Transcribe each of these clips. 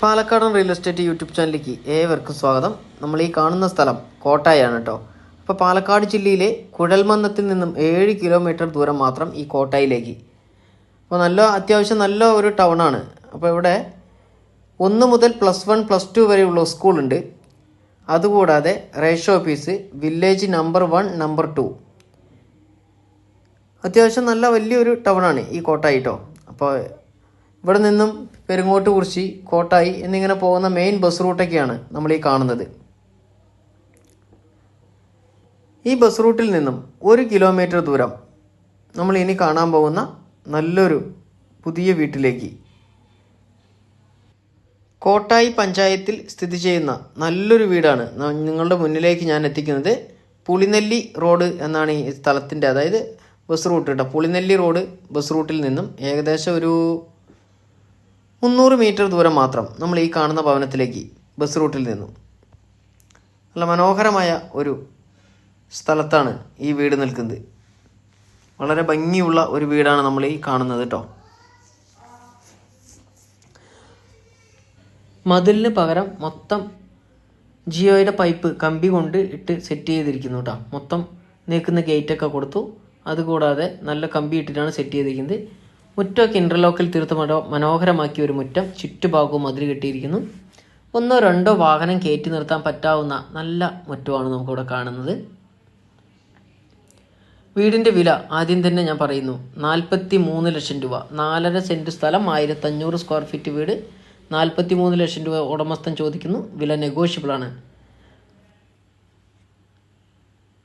പാലക്കാടൻ real estate YouTube ചാനലിലേക്ക് ഏവർക്കും സ്വാഗതം. നമ്മൾ ഈ കാണുന്ന സ്ഥലം കോട്ടായാണ് കേട്ടോ അപ്പോൾ പാലക്കാട് ജില്ലയിലെ കുഴൽമന്നത്തിൽ നിന്നും ഏഴ് കിലോമീറ്റർ ദൂരം മാത്രം ഈ കോട്ടായിലേക്ക്. അപ്പോൾ നല്ല അത്യാവശ്യം നല്ല ഒരു ടൗണാണ് അപ്പോൾ ഇവിടെ ഒന്ന് മുതൽ പ്ലസ് വൺ പ്ലസ് ടു വരെയുള്ള സ്കൂളുണ്ട് അതുകൂടാതെ ration office village number one number two അത്യാവശ്യം നല്ല വലിയൊരു ടൗണാണ് ഈ കോട്ടായിട്ടോ അപ്പോൾ ഇവിടെ നിന്നും പെരുങ്ങോട്ട് കുറിച്ചി കോട്ടായി എന്നിങ്ങനെ പോകുന്ന മെയിൻ ബസ് റൂട്ടൊക്കെയാണ് നമ്മൾ ഈ കാണുന്നത്. ഈ ബസ് റൂട്ടിൽ നിന്നും ഒരു കിലോമീറ്റർ ദൂരം നമ്മൾ ഇനി കാണാൻ പോകുന്ന നല്ലൊരു പുതിയ വീട്ടിലേക്ക്. കോട്ടായി പഞ്ചായത്തിൽ സ്ഥിതി ചെയ്യുന്ന നല്ലൊരു വീടാണ്. നിങ്ങളുടെ മുന്നിലേക്ക് ഞാൻ എത്തിക്കുന്നത് പുളിനെല്ലി റോഡ് എന്നാണ് ഈ സ്ഥലത്തിന്റെ അതായത് ബസ് റൂട്ട് കേട്ടോ പുളിനെല്ലി റോഡ് ബസ് റൂട്ടിൽ നിന്നും ഏകദേശം ഒരു മുന്നൂറ് മീറ്റർ ദൂരം മാത്രം നമ്മൾ ഈ കാണുന്ന ഭവനത്തിലേക്ക് ബസ് റൂട്ടിൽ നിന്നു. നല്ല മനോഹരമായ ഒരു സ്ഥലത്താണ് ഈ വീട് നിൽക്കുന്നത്. വളരെ ഭംഗിയുള്ള ഒരു വീടാണ് നമ്മൾ ഈ കാണുന്നത് കേട്ടോ മതിലിന് പകരം മൊത്തം ജിയോയുടെ പൈപ്പ് കമ്പി കൊണ്ട് ഇട്ട് സെറ്റ് ചെയ്തിരിക്കുന്നു കേട്ടോ മൊത്തം നിൽക്കുന്ന ഗേറ്റൊക്കെ കൊടുത്തു. അതുകൂടാതെ നല്ല കമ്പി ഇട്ടിട്ടാണ് സെറ്റ് ചെയ്തിരിക്കുന്നത്. മുറ്റമൊക്കെ ഇന്റർലോക്കിൽ തീർത്ത് മനോ മനോഹരമാക്കിയ ഒരു മുറ്റം ചുറ്റുഭാഗവും മതിരി കെട്ടിയിരിക്കുന്നു. ഒന്നോ രണ്ടോ വാഹനം കയറ്റി നിർത്താൻ പറ്റാവുന്ന നല്ല മുറ്റമാണ് നമുക്കിവിടെ കാണുന്നത്. വീടിന്റെ വില ആദ്യം തന്നെ ഞാൻ പറയുന്നു. നാൽപ്പത്തി മൂന്ന് ലക്ഷം രൂപ. നാലര സെന്റ് സ്ഥലം ആയിരത്തഞ്ഞൂറ് സ്ക്വയർ ഫീറ്റ് വീട്. നാൽപ്പത്തി മൂന്ന് ലക്ഷം രൂപ ഉടമസ്ഥൻ ചോദിക്കുന്നു. വില നെഗോഷ്യബിളാണ്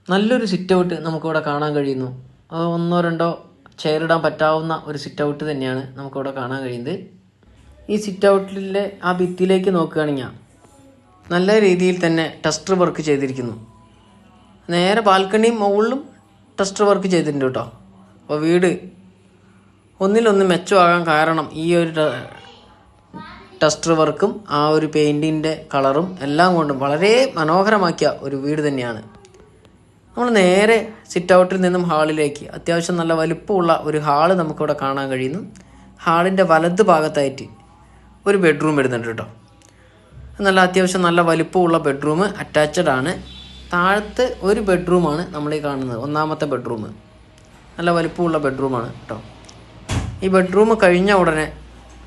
നല്ലൊരു സിറ്റ് ഔട്ട് നമുക്കിവിടെ കാണാൻ കഴിയുന്നു. ഒന്നോ രണ്ടോ ചെയർ ഇടാൻ പറ്റാവുന്ന ഒരു സിറ്റ് ഔട്ട് തന്നെയാണ് നമുക്കിവിടെ കാണാൻ കഴിയുന്നത്. ഈ സിറ്റ് ഔട്ടിലെ ആ ഭിത്തിയിലേക്ക് നോക്കുകയാണെങ്കിൽ നല്ല രീതിയിൽ തന്നെ ടെസ്റ്റർ വർക്ക് ചെയ്തിരിക്കുന്നു. നേരെ ബാൽക്കണിയും മുകളിലും ടെസ്റ്റർ വർക്ക് ചെയ്തിട്ടുണ്ട് കേട്ടോ. അപ്പോൾ വീട് ഒന്നിലൊന്ന് മെച്ചമാകാൻ കാരണം ഈ ഒരു ടെസ്റ്റർ വർക്കും ആ ഒരു പെയിന്റിന്റെ കളറും എല്ലാം കൊണ്ടും വളരെ മനോഹരമാക്കിയ ഒരു വീട് തന്നെയാണ്. നമ്മൾ നേരെ സിറ്റ് ഔട്ടിൽ നിന്നും ഹാളിലേക്ക് അത്യാവശ്യം നല്ല വലുപ്പമുള്ള ഒരു ഹാൾ നമുക്കിവിടെ കാണാൻ കഴിയുന്നു. ഹാളിന്റെ വലത് ഭാഗത്തായിട്ട് ഒരു ബെഡ്റൂം വരുന്നുണ്ട് കേട്ടോ. നല്ല അത്യാവശ്യം നല്ല വലുപ്പമുള്ള ബെഡ്റൂം അറ്റാച്ച്ഡ് ആണ്. താഴത്ത് ഒരു ബെഡ്റൂമാണ് നമ്മൾ ഈ കാണുന്നത്. ഒന്നാമത്തെ ബെഡ്റൂം നല്ല വലുപ്പമുള്ള ബെഡ്റൂമാണ് കേട്ടോ. ഈ ബെഡ്റൂം കഴിഞ്ഞ ഉടനെ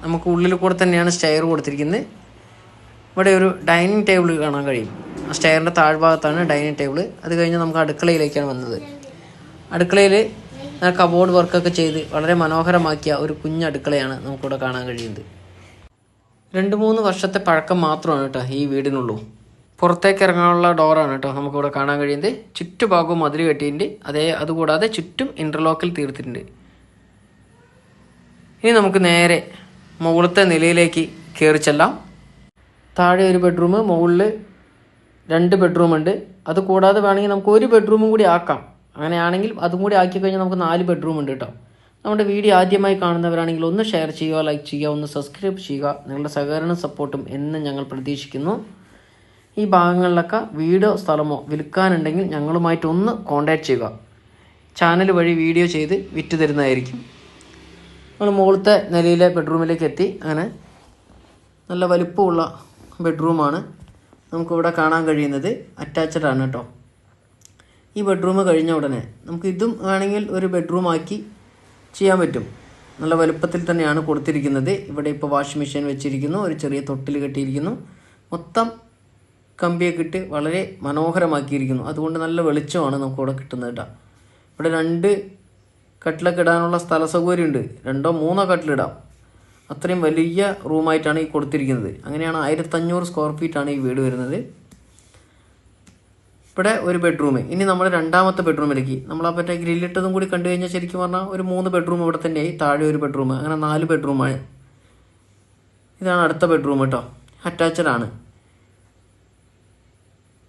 നമുക്ക് ഉള്ളിൽ കൂടെ തന്നെയാണ് സ്റ്റെയർ കൊടുത്തിരിക്കുന്നത്. ഇവിടെ ഒരു ഡൈനിങ് ടേബിൾ കാണാൻ കഴിയും. സ്റ്റെയറിന്റെ താഴ്ഭാഗത്താണ് ഡൈനിങ് ടേബിൾ അത് കഴിഞ്ഞ് നമുക്ക് അടുക്കളയിലേക്കാണ് വന്നത്. അടുക്കളയിൽ കബോർഡ് വർക്കൊക്കെ ചെയ്ത് വളരെ മനോഹരമാക്കിയ ഒരു കുഞ്ഞ് അടുക്കളയാണ് നമുക്കിവിടെ കാണാൻ കഴിയുന്നത്. രണ്ട് മൂന്ന് വർഷത്തെ പഴക്കം മാത്രമാണ് കേട്ടോ ഈ വീടിനുള്ളൂ. പുറത്തേക്ക് ഇറങ്ങാനുള്ള ഡോറാണ് കേട്ടോ നമുക്കിവിടെ കാണാൻ കഴിയുന്നത്. ചുറ്റുഭാഗവും മതിൽ കെട്ടിയിട്ടുണ്ട്. അതേ അതുകൂടാതെ ചുറ്റും ഇന്റർലോക്കിൽ തീർത്തിട്ടുണ്ട്. ഇനി നമുക്ക് നേരെ മുകളത്തെ നിലയിലേക്ക് കയറി ചെല്ലാം. താഴെ ഒരു ബെഡ്റൂം മുകളിൽ രണ്ട് ബെഡ്റൂം ഉണ്ട്. അത് കൂടാതെ വേണമെങ്കിൽ നമുക്ക് ഒരു ബെഡ്റൂമും കൂടി ആക്കാം. അങ്ങനെയാണെങ്കിൽ അതും കൂടി ആക്കി കഴിഞ്ഞാൽ നമുക്ക് നാല് ബെഡ്റൂം ഉണ്ട് കേട്ടോ നമ്മുടെ വീഡിയോ ആദ്യമായി കാണുന്നവരാണെങ്കിൽ ഒന്ന് ഷെയർ ചെയ്യുക ലൈക്ക് ചെയ്യുക ഒന്ന് സബ്സ്ക്രൈബ് ചെയ്യുക. നിങ്ങളുടെ സഹകരണ സപ്പോർട്ടും എന്നും ഞങ്ങൾ പ്രതീക്ഷിക്കുന്നു. ഈ ഭാഗങ്ങളിലൊക്കെ വീടോ സ്ഥലമോ വിൽക്കാനുണ്ടെങ്കിൽ ഞങ്ങളുമായിട്ട് ഒന്ന് കോൺടാക്റ്റ് ചെയ്യുക. ചാനൽ വഴി വീഡിയോ ചെയ്ത് വിറ്റ് തരുന്നതായിരിക്കും. നമ്മൾ മുകളിലത്തെ നിലയിലെ ബെഡ്റൂമിലേക്ക് എത്തി. അങ്ങനെ നല്ല വലുപ്പമുള്ള ബെഡ്റൂമാണ് നമുക്കിവിടെ കാണാൻ കഴിയുന്നത് അറ്റാച്ച്ഡ് ആണ് കേട്ടോ ഈ ബെഡ്റൂം കഴിഞ്ഞ ഉടനെ നമുക്ക് ഇതും വേണമെങ്കിൽ ഒരു ബെഡ്റൂം ആക്കി ചെയ്യാൻ പറ്റും. നല്ല വലുപ്പത്തിൽ തന്നെയാണ് കൊടുത്തിരിക്കുന്നത്. ഇവിടെ ഇപ്പോൾ വാഷിംഗ് മെഷീൻ വെച്ചിരിക്കുന്നു. ഒരു ചെറിയ തൊട്ടിൽ കെട്ടിയിരിക്കുന്നു. മൊത്തം കമ്പിയൊക്കെ ഇട്ട് വളരെ മനോഹരമാക്കിയിരിക്കുന്നു. അതുകൊണ്ട് നല്ല വെളിച്ചമാണ് നമുക്കിവിടെ കിട്ടുന്നത് കേട്ടോ ഇവിടെ രണ്ട് കട്ടിലൊക്കെ ഇടാനുള്ള സ്ഥല സൗകര്യമുണ്ട്. രണ്ടോ മൂന്നോ കട്ടിലിടാം. അത്രയും വലിയ റൂമായിട്ടാണ് ഈ കൊടുത്തിരിക്കുന്നത്. അങ്ങനെയാണ് ആയിരത്തഞ്ഞൂറ് സ്ക്വയർ ഫീറ്റാണ് ഈ വീട് വരുന്നത്. ഇവിടെ ഒരു ബെഡ്റൂം ഇനി നമ്മൾ രണ്ടാമത്തെ ബെഡ്റൂമിലേക്ക് നമ്മൾ ആ മറ്റേ ഗ്രില്ലിട്ടതും കൂടി കണ്ടു കഴിഞ്ഞാൽ ശരിക്കും പറഞ്ഞാൽ ഒരു മൂന്ന് ബെഡ്റൂം ഇവിടെ തന്നെയായി. താഴെ ഒരു ബെഡ്റൂം അങ്ങനെ നാല് ബെഡ്റൂമാണ് ഇതാണ് അടുത്ത ബെഡ്റൂം കേട്ടോ അറ്റാച്ച്ഡ് ആണ്.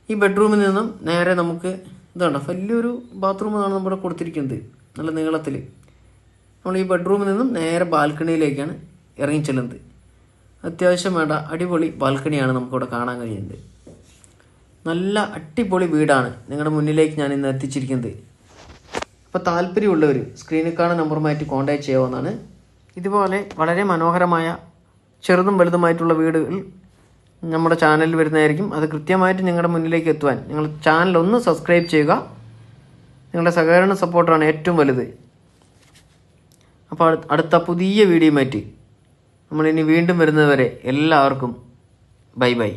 ഈ ബെഡ്റൂമിൽ നിന്നും നേരെ നമുക്ക് ഇതുണ്ടോ വലിയൊരു ബാത്റൂമാണ് നമ്മുടെ കൊടുത്തിരിക്കുന്നത്. നല്ല നീളത്തിൽ നമ്മൾ ഈ ബെഡ്റൂമിൽ നിന്നും നേരെ ബാൽക്കണിയിലേക്കാണ് ഇറങ്ങി ചെല്ലുന്നത് അത്യാവശ്യം വേണ്ട അടിപൊളി ബാൽക്കണിയാണ് നമുക്കിവിടെ കാണാൻ കഴിയുന്നത്. നല്ല അടിപൊളി വീടാണ് നിങ്ങളുടെ മുന്നിലേക്ക് ഞാൻ ഇന്ന് എത്തിച്ചിരിക്കുന്നത്. അപ്പോൾ താല്പര്യമുള്ളവർ സ്ക്രീനിൽ കാണുന്ന നമ്പറുമായിട്ട് കോൺടാക്ട് ചെയ്യാവുന്നതാണ്. ഇതുപോലെ വളരെ മനോഹരമായ ചെറുതും വലുതുമായിട്ടുള്ള വീടുകൾ നമ്മുടെ ചാനലിൽ വരുന്നതായിരിക്കും. അത് കൃത്യമായിട്ട് നിങ്ങളുടെ മുന്നിലേക്ക് എത്തുവാൻ നിങ്ങൾ ചാനൽ ഒന്ന് സബ്സ്ക്രൈബ് ചെയ്യുക. നിങ്ങളുടെ സഹകരണ സപ്പോർട്ടാണ് ഏറ്റവും വലുത്. അപ്പോൾ അടുത്ത- പുതിയ വീഡിയോ വീഡിയോയുമായിട്ട് നമ്മളിനി വീണ്ടും വരുന്നതുവരെ എല്ലാവർക്കും ബൈ ബൈ.